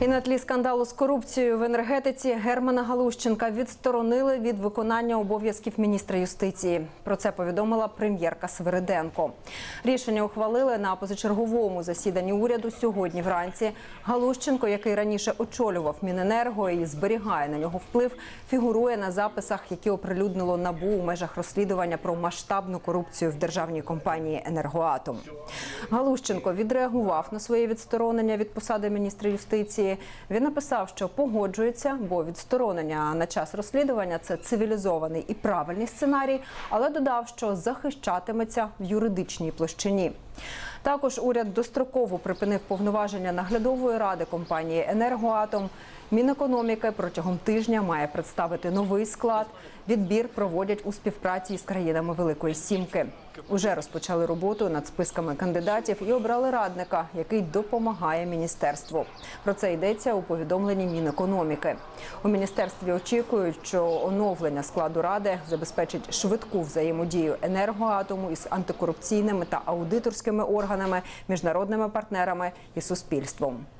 І на тлі скандалу з корупцією в енергетиці Германа Галущенка відсторонили від виконання обов'язків міністра юстиції. Про це повідомила прем'єрка Свириденко. Рішення ухвалили на позачерговому засіданні уряду сьогодні вранці. Галущенко, який раніше очолював Міненерго і зберігає на нього вплив, фігурує на записах, які оприлюднило набу у межах розслідування про масштабну корупцію в державній компанії Енергоатом. Галущенко відреагував на своє відсторонення від посади міністра юстиції. Він написав, що погоджується, бо відсторонення на час розслідування це цивілізований і правильний сценарій, але додав, що захищатиметься в юридичній площині. Також уряд достроково припинив повноваження наглядової ради компанії Енергоатом. Мінекономіки протягом тижня має представити новий склад. Відбір проводять у співпраці з країнами Великої Сімки. Уже розпочали роботу над списками кандидатів і обрали радника, який допомагає міністерству. Про це йдеться у повідомленні Мінекономіки. У міністерстві очікують, що оновлення складу ради забезпечить швидку взаємодію енергоатому із антикорупційними та аудиторськими органами, міжнародними партнерами і суспільством.